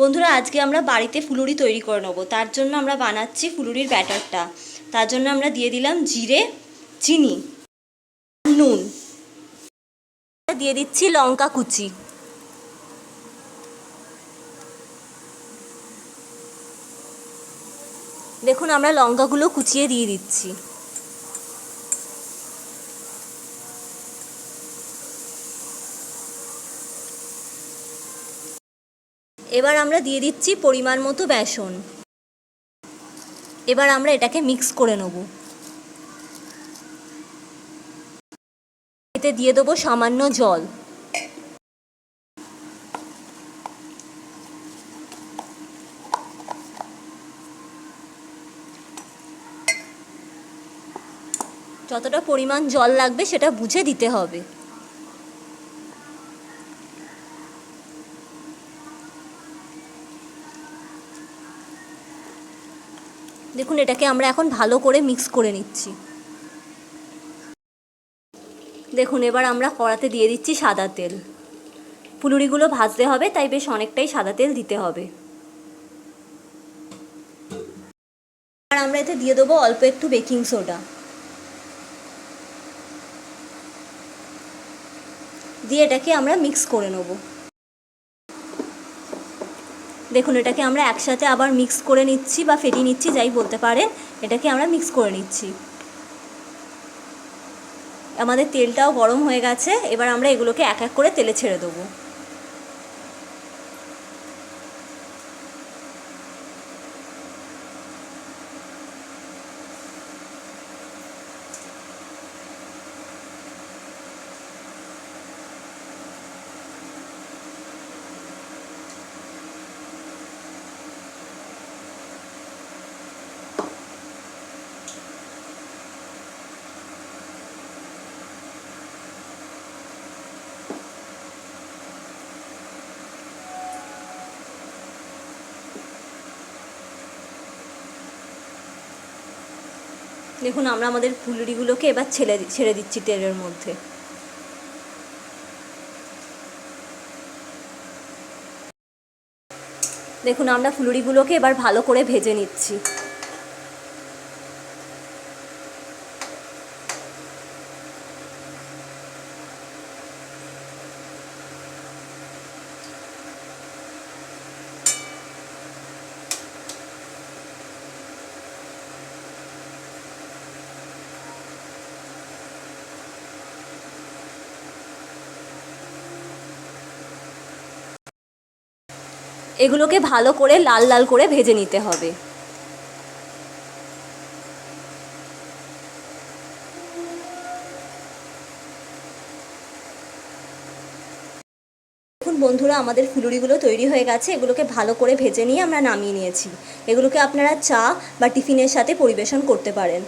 বন্ধুরা, আজকে আমরা বাড়িতে ফুলুরি তৈরি করে নেব। তার জন্য আমরা বানাচ্ছি ফুলুরির ব্যাটারটা। তার জন্য আমরা দিয়ে দিলাম জিরে, চিনি, নুন। দিয়ে দিচ্ছি লঙ্কা কুচি। দেখুন, আমরা লঙ্কাগুলো কুচিয়ে দিয়ে দিচ্ছি। এবার আমরা দিয়ে দিচ্ছি পরিমাণ মতো বেসন। এবার আমরা এটাকে মিক্স করে নেব। এতে দিয়ে দেবো সামান্য জল। যতটা পরিমাণ জল লাগবে সেটা বুঝে দিতে হবে। দেখুন, এটাকে আমরা এখন ভালো করে মিক্স করে নিচ্ছি। দেখুন, এবার আমরা কড়াতে দিয়ে দিচ্ছি সাদা তেল। ফুলুরিগুলো ভাজতে হবে, তাই বেশ অনেকটাই সাদা তেল দিতে হবে। আর আমরা এতে দিয়ে দেবো অল্প একটু বেকিং সোডা। দিয়ে এটাকে আমরা মিক্স করে নেব। দেখুন, এটাকে আমরা একসাথে আবার মিক্স করে নিচ্ছি বা ফেটিয়ে নিচ্ছি, যাই বলতে পারেন, এটাকে আমরা মিক্স করে নিচ্ছি। আমাদের তেলটাও গরম হয়ে গেছে, এবার আমরা এগুলোকে এক এক করে তেলে ছেড়ে দেবো। দেখুন, আমরা আমাদের ফুলড়িগুলোকে এবার ছেড়ে ছেড়ে দিচ্ছি তেলের মধ্যে। দেখুন, আমরা ফুলুরিগুলোকে এবার ভালো করে ভেজে নিচ্ছি। এগুলোকে ভালো করে লাল লাল করে ভেজে নিতে হবে। বন্ধুরা, আমাদের ফুলুরিগুলো তৈরি হয়ে গেছে। এগুলোকে ভালো করে ভেজে নিয়ে আমরা নামিয়ে নিয়েছি। এগুলোকে আপনারা চা বা টিফিনের সাথে পরিবেশন করতে পারেন।